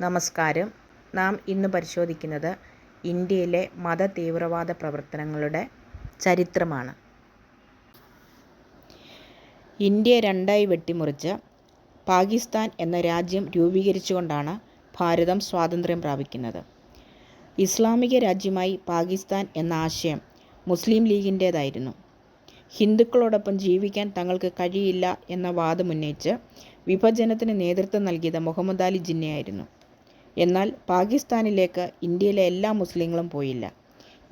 നമസ്കാരം. നാം ഇന്ന് പരിശോധിക്കുന്നത് ഇന്ത്യയിലെ മത തീവ്രവാദ പ്രവർത്തനങ്ങളുടെ ചരിത്രമാണ്. ഇന്ത്യ രണ്ടായി വെട്ടിമുറിച്ച് പാകിസ്ഥാൻ എന്ന രാജ്യം രൂപീകരിച്ചുകൊണ്ടാണ് ഭാരതം സ്വാതന്ത്ര്യം പ്രാപിക്കുന്നത്. ഇസ്ലാമിക രാജ്യമായി പാകിസ്ഥാൻ എന്ന ആശയം മുസ്ലിം ലീഗിന്റേതായിരുന്നു. ഹിന്ദുക്കളോടൊപ്പം ജീവിക്കാൻ തങ്ങൾക്ക് കഴിയില്ല എന്ന വാദമുന്നയിച്ച് വിഭജനത്തിന് നേതൃത്വം നൽകിയത് മുഹമ്മദ് അലി ജിന്നയായിരുന്നു. എന്നാൽ പാകിസ്ഥാനിലേക്ക് ഇന്ത്യയിലെ എല്ലാ മുസ്ലിങ്ങളും പോയില്ല.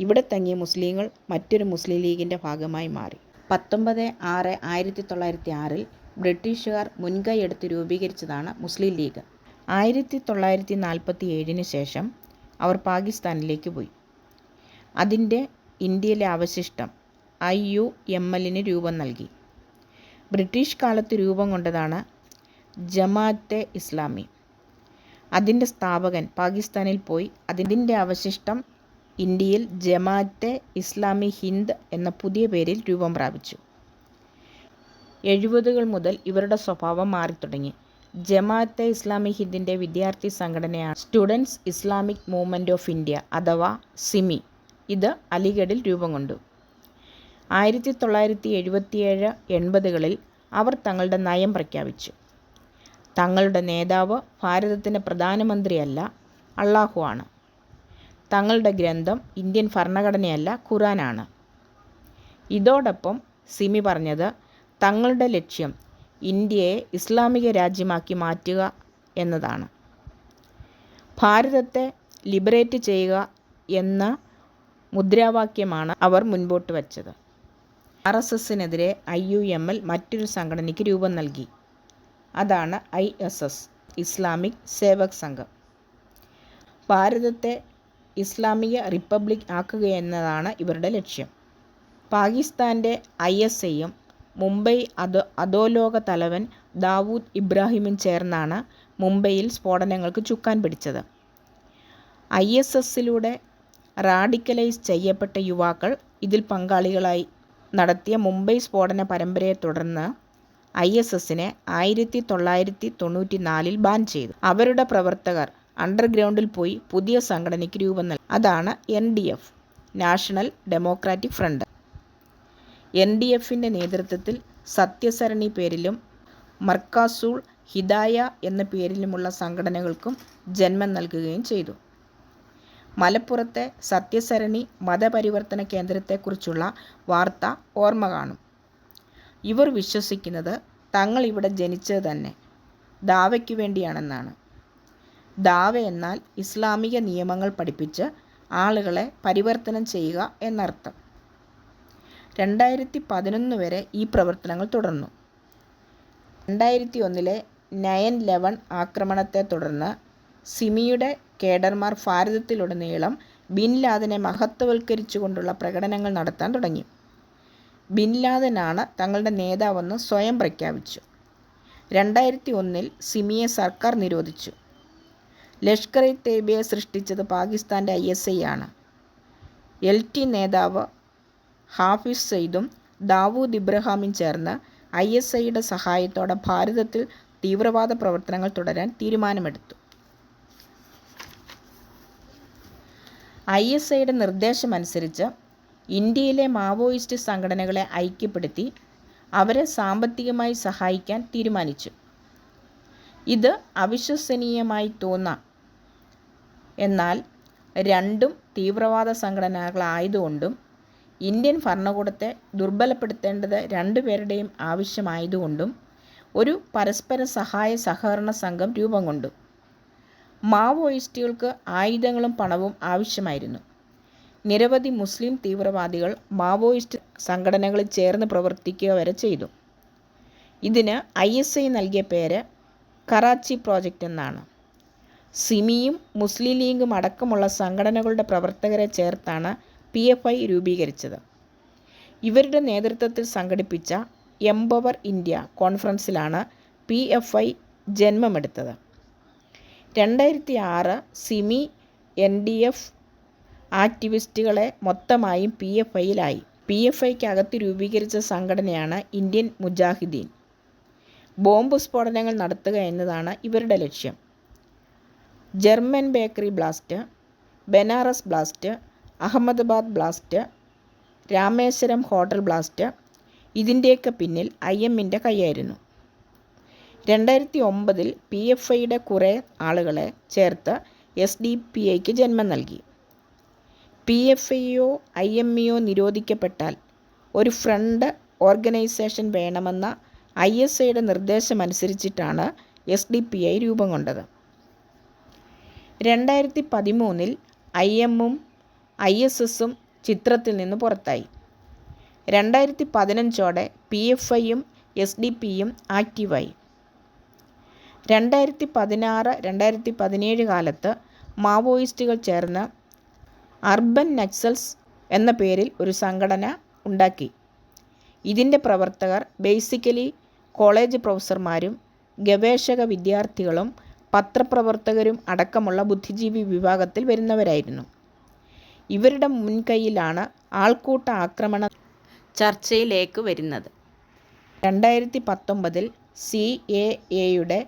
ഇവിടെ തങ്ങിയ മുസ്ലിങ്ങൾ മറ്റൊരു മുസ്ലിം ലീഗിന്റെ ഭാഗമായി മാറി. പത്തൊമ്പത് ആറ് ആയിരത്തി തൊള്ളായിരത്തി ആറിൽ ബ്രിട്ടീഷുകാർ മുൻകൈയെടുത്ത് രൂപീകരിച്ചതാണ് മുസ്ലിം ലീഗ്. ആയിരത്തി തൊള്ളായിരത്തി നാൽപ്പത്തി ഏഴിന് ശേഷം അവർ പാകിസ്ഥാനിലേക്ക് പോയി. അതിന്റെ ഇന്ത്യയിലെ അവശിഷ്ടം ഐ യു എം എല്ലിന് രൂപം നൽകി. ബ്രിട്ടീഷ് കാലത്ത് രൂപം കൊണ്ടതാണ് ജമാഅത്തെ ഇസ്ലാമി. അതിന്റെ സ്ഥാപകൻ പാകിസ്ഥാനിൽ പോയി. അതിന്റെ അവശിഷ്ടം ഇന്ത്യയിൽ ജമാഅത്തെ ഇസ്ലാമി ഹിന്ദ് എന്ന പുതിയ പേരിൽ രൂപം പ്രാപിച്ചു. എഴുപതുകൾ മുതൽ ഇവരുടെ സ്വഭാവം മാറിത്തുടങ്ങി. ജമാഅത്തെ ഇസ്ലാമി ഹിന്ദിന്റെ വിദ്യാർത്ഥി സംഘടനയാണ് students Islamic movement of India അഥവാ സിമി. ഇത് അലിഗഡിൽ രൂപം കൊണ്ടു. ആയിരത്തി തൊള്ളായിരത്തി എഴുപത്തിയേഴ് എൺപതുകളിൽ അവർ തങ്ങളുടെ നയം പ്രഖ്യാപിച്ചു. തങ്ങളുടെ നേതാവ് ഭാരതത്തിന്റെ പ്രധാനമന്ത്രിയല്ല അള്ളാഹു ആണ് തങ്ങളുടെ ഗ്രന്ഥം ഇന്ത്യൻ ഭരണഘടനയല്ല ഖുറാനാണ് ഇതോടൊപ്പം സിമി പറഞ്ഞത് തങ്ങളുടെ ലക്ഷ്യം ഇന്ത്യയെ ഇസ്ലാമിക രാജ്യമാക്കി മാറ്റുക എന്നതാണ്. ഭാരതത്തെ ലിബറേറ്റ് ചെയ്യുക എന്ന മുദ്രാവാക്യമാണ് അവർ മുൻപോട്ട് വച്ചത്. ആർ എസ് എസിനെതിരെ ഐ യു എം എൽ മറ്റൊരു സംഘടനയ്ക്ക് രൂപം നൽകി. അതാണ് I S S Islamic Sevak Sangh. ഭാരതത്തെ ഇസ്ലാമിക റിപ്പബ്ലിക് ആക്കുക എന്നതാണ് ഇവരുടെ ലക്ഷ്യം. പാകിസ്ഥാന്റെ ഐ എസ് ഐയും മുംബൈ അതോ അധോലോക തലവൻ ദാവൂദ് ഇബ്രാഹിമും ചേർന്നാണ് മുംബൈയിൽ സ്ഫോടനങ്ങൾക്ക് ചുക്കാൻ പിടിച്ചത്. ഐ എസ് എസിലൂടെ റാഡിക്കലൈസ് ചെയ്യപ്പെട്ട യുവാക്കൾ ഇതിൽ പങ്കാളികളായി. നടത്തിയ മുംബൈ സ്ഫോടന പരമ്പരയെ തുടർന്ന് ഐ എസ് എസിനെ ആയിരത്തി തൊള്ളായിരത്തി തൊണ്ണൂറ്റി നാലിൽ ബാൻ ചെയ്തു. അവരുടെ പ്രവർത്തകർ അണ്ടർഗ്രൗണ്ടിൽ പോയി പുതിയ സംഘടനയ്ക്ക് രൂപം നൽകി. അതാണ് N D F national democratic front. N D എഫിന്റെ നേതൃത്വത്തിൽ സത്യസരണി പേരിലും മർക്കാസൂൾ ഹിദായ എന്ന പേരിലുമുള്ള സംഘടനകൾക്കും ജന്മം നൽകുകയും ചെയ്തു. മലപ്പുറത്തെ സത്യസരണി മതപരിവർത്തന കേന്ദ്രത്തെക്കുറിച്ചുള്ള വാർത്ത ഓർമ്മ കാണും. ഇവർ വിശ്വസിക്കുന്നത് തങ്ങൾ ഇവിടെ ജനിച്ചത് തന്നെ. ദാവയ്ക്ക് വേണ്ടിയാണെന്നാണ്. ദാവ എന്നാൽ ഇസ്ലാമിക നിയമങ്ങൾ പഠിപ്പിച്ച് ആളുകളെ പരിവർത്തനം ചെയ്യുക എന്നർത്ഥം. രണ്ടായിരത്തി പതിനൊന്ന് വരെ ഈ പ്രവർത്തനങ്ങൾ തുടർന്നു. രണ്ടായിരത്തി ഒന്നിലെ നയൻ ലെവൻ ആക്രമണത്തെ തുടർന്ന് സിമിയുടെ കേഡർമാർ ഭാരതത്തിലുടനീളം ബിൻ ലാദനെ മഹത്വവൽക്കരിച്ചുകൊണ്ടുള്ള പ്രകടനങ്ങൾ നടത്താൻ തുടങ്ങി. ബിൻ ലാദനാണ് തങ്ങളുടെ നേതാവെന്ന് സ്വയം പ്രഖ്യാപിച്ചു. രണ്ടായിരത്തി ഒന്നിൽ സിമിയെ സർക്കാർ നിരോധിച്ചു. ലഷ്കർ ഇ തേബയെ സൃഷ്ടിച്ചത് പാകിസ്ഥാന്റെ ഐ എസ് ഐ ആണ്. എൽ ടി നേതാവ് ഹാഫിസ് സെയ്ദും ദാവൂദ് ഇബ്രഹാമും ചേർന്ന് ഐ എസ് ഐയുടെ സഹായത്തോടെ ഭാരതത്തിൽ തീവ്രവാദ പ്രവർത്തനങ്ങൾ തുടരാൻ തീരുമാനമെടുത്തു. ഐ എസ് ഐയുടെ നിർദ്ദേശമനുസരിച്ച് ഇന്ത്യയിലെ മാവോയിസ്റ്റ് സംഘടനകളെ ഐക്യപ്പെടുത്തി അവരെ സാമ്പത്തികമായി സഹായിക്കാൻ തീരുമാനിച്ചു. ഇത് അവിശ്വസനീയമായി തോന്നാം. എന്നാൽ രണ്ടും തീവ്രവാദ സംഘടനകളായതുകൊണ്ടും ഇന്ത്യൻ ഭരണകൂടത്തെ ദുർബലപ്പെടുത്തേണ്ടത് രണ്ടുപേരുടെയും ആവശ്യമായതുകൊണ്ടും ഒരു പരസ്പര സഹായ സഹകരണ സംഘം രൂപം കൊണ്ടു. മാവോയിസ്റ്റുകൾക്ക് ആയുധങ്ങളും പണവും ആവശ്യമായിരുന്നു. നിരവധി മുസ്ലിം തീവ്രവാദികൾ മാവോയിസ്റ്റ് സംഘടനകളിൽ ചേർന്ന് പ്രവർത്തിക്കുക വരെ ചെയ്തു. ഇതിന് ഐ എസ് ഐ നൽകിയ പേര് കറാച്ചി പ്രോജക്റ്റ് എന്നാണ്. സിമിയും മുസ്ലിം ലീഗും അടക്കമുള്ള സംഘടനകളുടെ പ്രവർത്തകരെ ചേർത്താണ് പി എഫ് ഐ രൂപീകരിച്ചത്. ഇവരുടെ നേതൃത്വത്തിൽ സംഘടിപ്പിച്ച എംപവർ ഇന്ത്യ കോൺഫറൻസിലാണ് പി എഫ് ഐ ജന്മമെടുത്തത്. രണ്ടായിരത്തി ആറ് സിമി എൻ ഡി എഫ് ആക്ടിവിസ്റ്റുകളെ മൊത്തമായും പി എഫ് ഐയിലായി. പി എഫ് ഐക്കകത്ത് രൂപീകരിച്ച സംഘടനയാണ് ഇന്ത്യൻ മുജാഹിദീൻ. ബോംബ് സ്ഫോടനങ്ങൾ നടത്തുക എന്നതാണ് ഇവരുടെ ലക്ഷ്യം. German bakery blast Banaras blast Ahmedabad blast Rameswaram hotel blast ഇതിന്റെയൊക്കെ പിന്നിൽ ഐ എമ്മിന്റെ കൈയായിരുന്നു. രണ്ടായിരത്തി ഒമ്പതിൽ പി എഫ് ഐയുടെ കുറേ ആളുകളെ ചേർത്ത് എസ് ഡി പി ഐക്ക് ജന്മം നൽകി. പി എഫ് ഐയോ ഐ എം ഇയോ നിരോധിക്കപ്പെട്ടാൽ ഒരു ഫ്രണ്ട് ഓർഗനൈസേഷൻ വേണമെന്ന ഐ എസ് ഐയുടെ നിർദ്ദേശമനുസരിച്ചിട്ടാണ് എസ് ഡി പി ഐ രൂപം കൊണ്ടത്. രണ്ടായിരത്തി പതിമൂന്നിൽ ഐ എമ്മും ഐ എസ് എസും ചിത്രത്തിൽ നിന്ന് പുറത്തായി. രണ്ടായിരത്തി പതിനഞ്ചോടെ പി എഫ് ഐയും എസ് ഡി പിയും ആക്റ്റീവായി. രണ്ടായിരത്തി പതിനാറ് രണ്ടായിരത്തി പതിനേഴ് കാലത്ത് മാവോയിസ്റ്റുകൾ ചേർന്ന് അർബൻ നക്സൽസ് എന്ന പേരിൽ ഒരു സംഘടന ഉണ്ടാക്കി. ഇതിന്റെ പ്രവർത്തകർ ബേസിക്കലി കോളേജ് പ്രൊഫസർമാരും ഗവേഷക വിദ്യാർത്ഥികളും പത്രപ്രവർത്തകരും അടക്കമുള്ള ബുദ്ധിജീവി വിഭാഗത്തിൽ വരുന്നവരായിരുന്നു. ഇവരുടെ മുൻകൈയിലാണ് ആൾക്കൂട്ട ആക്രമണ ചർച്ചയിലേക്ക് വരുന്നത്. രണ്ടായിരത്തി പത്തൊമ്പതിൽ സി എ എയുടെ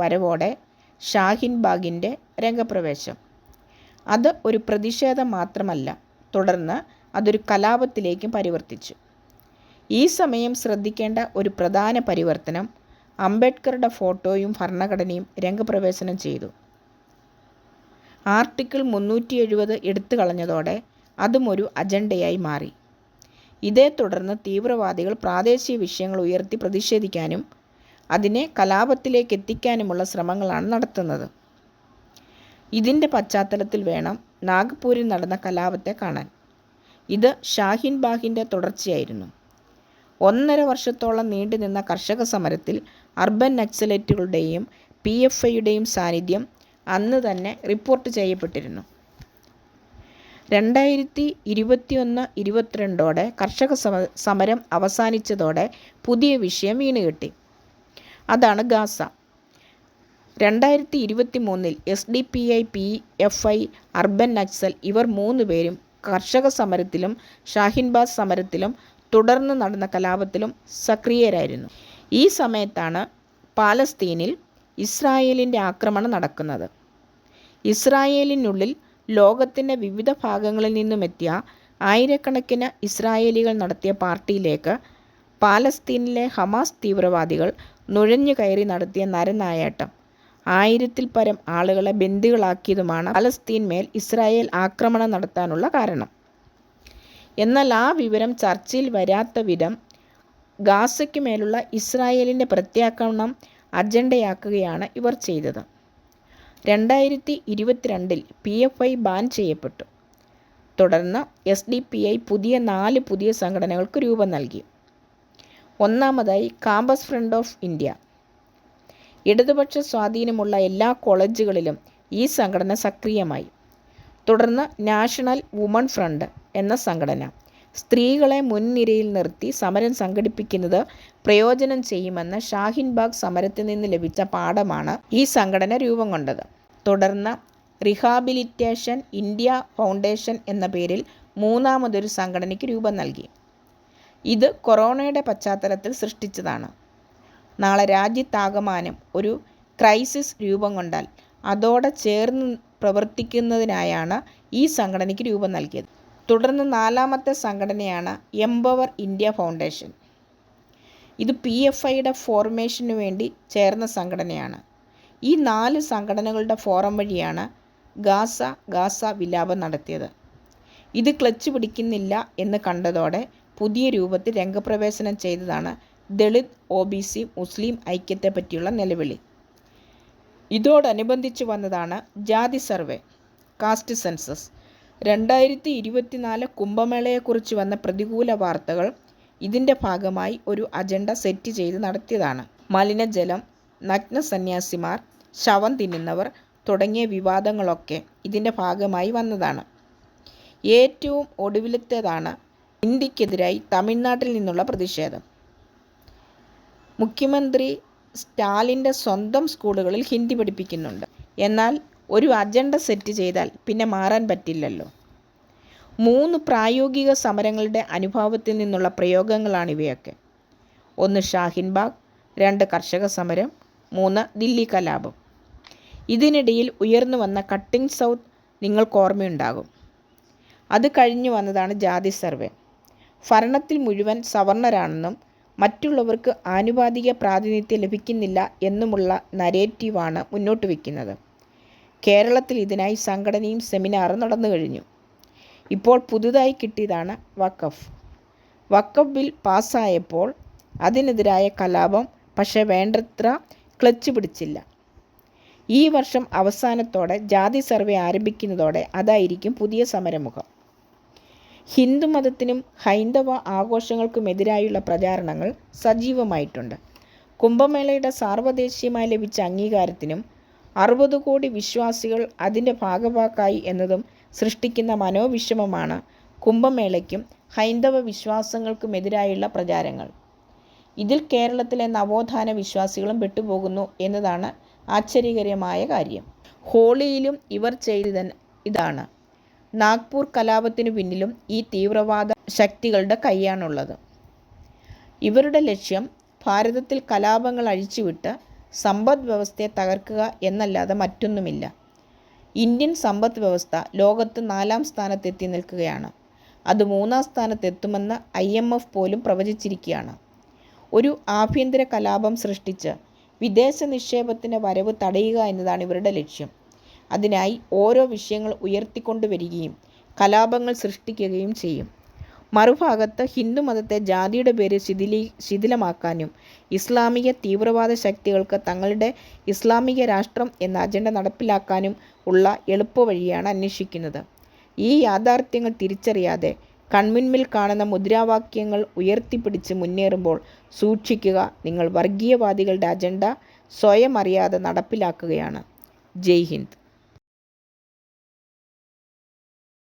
വരവോടെ ഷാഹിൻ ബാഗിന്റെ രംഗപ്രവേശം. അത് ഒരു പ്രതിഷേധം മാത്രമല്ല തുടർന്ന് അതൊരു കലാപത്തിലേക്കും പരിവർത്തിച്ചു. ഈ സമയം ശ്രദ്ധിക്കേണ്ട ഒരു പ്രധാന പരിവർത്തനം അംബേദ്കറുടെ ഫോട്ടോയും ഭരണഘടനയും രംഗപ്രവേശനം ചെയ്തു. ആർട്ടിക്കിൾ മുന്നൂറ്റി എഴുപത് എടുത്തു കളഞ്ഞതോടെ അതും ഒരു അജണ്ടയായി മാറി. ഇതേ തുടർന്ന് തീവ്രവാദികൾ പ്രാദേശിക വിഷയങ്ങൾ ഉയർത്തി പ്രതിഷേധിക്കാനും അതിനെ കലാപത്തിലേക്ക് എത്തിക്കാനുമുള്ള ശ്രമങ്ങളാണ് നടത്തുന്നത്. ഇതിന്റെ പശ്ചാത്തലത്തിൽ വേണം നാഗ്പൂരിൽ നടന്ന കലാപത്തെ കാണാൻ. ഇത് ഷാഹിൻ ബാഗിന്റെ തുടർച്ചയായിരുന്നു. ഒന്നര വർഷത്തോളം നീണ്ടുനിന്ന കർഷക സമരത്തിൽ അർബൻ നക്സലേറ്റുകളുടെയും പി എഫ് ഐയുടെയും സാന്നിധ്യം അന്ന് തന്നെ റിപ്പോർട്ട് ചെയ്യപ്പെട്ടിരുന്നു. രണ്ടായിരത്തി ഇരുപത്തിയൊന്ന് ഇരുപത്തിരണ്ടോടെ കർഷക സമരം അവസാനിച്ചതോടെ പുതിയ വിഷയം വീണുകിട്ടി അതാണ് ഗാസ. രണ്ടായിരത്തി ഇരുപത്തി മൂന്നിൽ S D P I P F I urban Naxal ഇവർ മൂന്ന് പേരും കർഷക സമരത്തിലും ഷാഹിൻബാസ് സമരത്തിലും തുടർന്ന് നടന്ന കലാപത്തിലും സക്രിയരായിരുന്നു. ഈ സമയത്താണ് പാലസ്തീനിൽ ഇസ്രായേലിന്റെ ആക്രമണം നടക്കുന്നത്. ഇസ്രായേലിനുള്ളിൽ ലോകത്തിന്റെ വിവിധ ഭാഗങ്ങളിൽ നിന്നുമെത്തിയ ആയിരക്കണക്കിന് ഇസ്രായേലികൾ നടത്തിയ പാർട്ടിയിലേക്ക് പാലസ്തീനിലെ ഹമാസ് തീവ്രവാദികൾ നുഴഞ്ഞു കയറി നടത്തിയ നരനായാട്ടം. ആയിരത്തിൽ പരം ആളുകളെ ബന്ദികളാക്കിയതുമാണ് പലസ്തീൻ മേൽ ഇസ്രായേൽ ആക്രമണം നടത്താനുള്ള കാരണം. എന്നാൽ ആ വിവരം ചർച്ചയിൽ വരാത്ത വിധം ഗാസയ്ക്ക് മേലുള്ള ഇസ്രായേലിന്റെ പ്രത്യാക്രമണം അജണ്ടയാക്കുകയാണ് ഇവർ ചെയ്തത്. രണ്ടായിരത്തി ഇരുപത്തിരണ്ടിൽ പി എഫ് ഐ ബാൻ ചെയ്യപ്പെട്ടു. തുടർന്ന് എസ് ഡി പി ഐ പുതിയ നാല് പുതിയ സംഘടനകൾക്ക് രൂപം നൽകി. ഒന്നാമതായി കാമ്പസ് ഫ്രണ്ട് ഓഫ് ഇന്ത്യ. ഇടതുപക്ഷ സ്വാധീനമുള്ള എല്ലാ കോളേജുകളിലും ഈ സംഘടന സക്രിയമായി. തുടർന്ന് നാഷണൽ വുമൺ ഫ്രണ്ട് എന്ന സംഘടന സ്ത്രീകളെ മുൻനിരയിൽ നിർത്തി സമരം സംഘടിപ്പിക്കുന്നത് പ്രയോജനം ചെയ്യുമെന്ന് ഷാഹിൻ ബാഗ് സമരത്തിൽ നിന്ന് ലഭിച്ച പാഠമാണ് ഈ സംഘടന രൂപം കൊണ്ടത്. തുടർന്ന് റിഹാബിലിറ്റേഷൻ ഇന്ത്യ ഫൗണ്ടേഷൻ എന്ന പേരിൽ മൂന്നാമതൊരു സംഘടനയ്ക്ക് രൂപം നൽകി. ഇത് കൊറോണയുടെ പശ്ചാത്തലത്തിൽ സൃഷ്ടിച്ചതാണ്. നാളെ രാജ്യത്താകമാനം ഒരു ക്രൈസിസ് രൂപം കൊണ്ടാൽ അതോടെ ചേർന്ന് പ്രവർത്തിക്കുന്നതിനായാണ് ഈ സംഘടനയ്ക്ക് രൂപം നൽകിയത്. തുടർന്ന് നാലാമത്തെ സംഘടനയാണ് എംപവർ ഇന്ത്യ ഫൗണ്ടേഷൻ. ഇത് പി എഫ് ഐയുടെ ഫോർമേഷന് വേണ്ടി ചേർന്ന സംഘടനയാണ്. ഈ നാല് സംഘടനകളുടെ ഫോറം വഴിയാണ് ഗാസ ഗാസ വിലാപം നടത്തിയത്. ഇത് ക്ലച്ച് പിടിക്കുന്നില്ല എന്ന് കണ്ടതോടെ പുതിയ രൂപത്തിൽ രംഗപ്രവേശനം ചെയ്തതാണ് ദളിത് ഒ ബി സി മുസ്ലിം ഐക്യത്തെ പറ്റിയുള്ള നിലവിളി. ഇതോടനുബന്ധിച്ച് വന്നതാണ് ജാതി സർവേ കാസ്റ്റ് സെൻസസ്. രണ്ടായിരത്തി ഇരുപത്തിനാല് കുംഭമേളയെക്കുറിച്ച് വന്ന പ്രതികൂല വാർത്തകൾ ഇതിന്റെ ഭാഗമായി ഒരു അജണ്ട സെറ്റ് ചെയ്ത് നടത്തിയതാണ്. മലിനജലം നഗ്ന സന്യാസിമാർ ശവം തിന്നുന്നവർ തുടങ്ങിയ വിവാദങ്ങളൊക്കെ ഇതിന്റെ ഭാഗമായി വന്നതാണ്. ഏറ്റവും ഒടുവിലത്തേതാണ് ഇന്ത്യക്കെതിരായി തമിഴ്നാട്ടിൽ നിന്നുള്ള പ്രതിഷേധം. മുഖ്യമന്ത്രി സ്റ്റാലിന്റെ സ്വന്തം സ്കൂളുകളിൽ ഹിന്ദി പഠിപ്പിക്കുന്നുണ്ട്. എന്നാൽ ഒരു അജണ്ട സെറ്റ് ചെയ്താൽ പിന്നെ മാറാൻ പറ്റില്ലല്ലോ. മൂന്ന് പ്രായോഗിക സമരങ്ങളുടെ അനുഭവത്തിൽ നിന്നുള്ള പ്രയോഗങ്ങളാണ് ഇവയൊക്കെ. ഒന്ന് ഷാഹിൻബാഗ് രണ്ട് കർഷക സമരം മൂന്ന് ദില്ലി കലാപം. ഇതിനിടയിൽ ഉയർന്നു വന്ന കട്ടിംഗ് സൗത്ത് നിങ്ങൾക്ക് ഓർമ്മയുണ്ടാകും. അത് കഴിഞ്ഞു വന്നതാണ് ജാതി സർവേ. ഭരണത്തിൽ മുഴുവൻ സവർണരാണെന്നും മറ്റുള്ളവർക്ക് ആനുപാതിക പ്രാതിനിധ്യം ലഭിക്കുന്നില്ല എന്നുമുള്ള നരേറ്റീവാണ് മുന്നോട്ട് വയ്ക്കുന്നത് കേരളത്തിൽ ഇതിനായി സംഘടനയും സെമിനാറും നടന്നു കഴിഞ്ഞു. ഇപ്പോൾ പുതുതായി കിട്ടിയതാണ് വഖഫ്. വഖഫ് ബിൽ പാസ്സായപ്പോൾ അതിനെതിരായ കലാപം പക്ഷേ വേണ്ടത്ര ക്ലച്ച് പിടിച്ചില്ല. ഈ വർഷം അവസാനത്തോടെ ജാതി സർവേ ആരംഭിക്കുന്നതോടെ അതായിരിക്കും പുതിയ സമരമുഖം. ഹിന്ദുമതത്തിനും ഹൈന്ദവ ആഘോഷങ്ങൾക്കുമെതിരായുള്ള പ്രചാരണങ്ങൾ സജീവമായിട്ടുണ്ട്. കുംഭമേളയുടെ സാർവദേശീയമായി ലഭിച്ച അംഗീകാരത്തിനും അറുപത് കോടി വിശ്വാസികൾ അതിന്റെ ഭാഗവാക്കായി എന്നതും സൃഷ്ടിക്കുന്ന മനോവിഷമമാണ് കുംഭമേളയ്ക്കും ഹൈന്ദവ വിശ്വാസങ്ങൾക്കുമെതിരായുള്ള പ്രചാരങ്ങൾ. ഇതിൽ കേരളത്തിലെ നവോത്ഥാന വിശ്വാസികളും പെട്ടുപോകുന്നു എന്നതാണ് ആശ്ചര്യകരമായ കാര്യം. ഹോളിയിലും ഇവർ ചെയ്ത ഇതാണ്. നാഗ്പൂർ കലാപത്തിനു പിന്നിലും ഈ തീവ്രവാദ ശക്തികളുടെ കൈയാണുള്ളത്. ഇവരുടെ ലക്ഷ്യം ഭാരതത്തിൽ കലാപങ്ങൾ അഴിച്ചുവിട്ട് സമ്പദ് വ്യവസ്ഥയെ തകർക്കുക എന്നല്ലാതെ മറ്റൊന്നുമില്ല. ഇന്ത്യൻ സമ്പദ് വ്യവസ്ഥ ലോകത്ത് നാലാം സ്ഥാനത്തെത്തി നിൽക്കുകയാണ്. അത് മൂന്നാം സ്ഥാനത്തെത്തുമെന്ന് ഐ എം എഫ് പോലും പ്രവചിച്ചിരിക്കുകയാണ്. ഒരു ആഭ്യന്തര കലാപം സൃഷ്ടിച്ച് വിദേശ നിക്ഷേപത്തിന്റെ വരവ് തടയുക എന്നതാണ് ഇവരുടെ ലക്ഷ്യം. അതിനായി ഓരോ വിഷയങ്ങൾ ഉയർത്തിക്കൊണ്ടുവരികയും കലാപങ്ങൾ സൃഷ്ടിക്കുകയും ചെയ്യും. മറുഭാഗത്ത് ഹിന്ദുമതത്തെ ജാതിയുടെ പേരിൽ ശിഥിലീ ശിഥിലമാക്കാനും ഇസ്ലാമിക തീവ്രവാദ ശക്തികൾക്ക് തങ്ങളുടെ ഇസ്ലാമിക രാഷ്ട്രം എന്ന അജണ്ട നടപ്പിലാക്കാനും ഉള്ള എളുപ്പവഴിയാണ് അന്വേഷിക്കുന്നത്. ഈ യാഥാർത്ഥ്യങ്ങൾ തിരിച്ചറിയാതെ കൺമുൻപിൽ കാണുന്ന മുദ്രാവാക്യങ്ങൾ ഉയർത്തിപ്പിടിച്ച് മുന്നേറുമ്പോൾ സൂക്ഷിക്കുക നിങ്ങൾ വർഗീയവാദികളുടെ അജണ്ട സ്വയം അറിയാതെ നടപ്പിലാക്കുകയാണ്. ജയ് ഹിന്ദ്.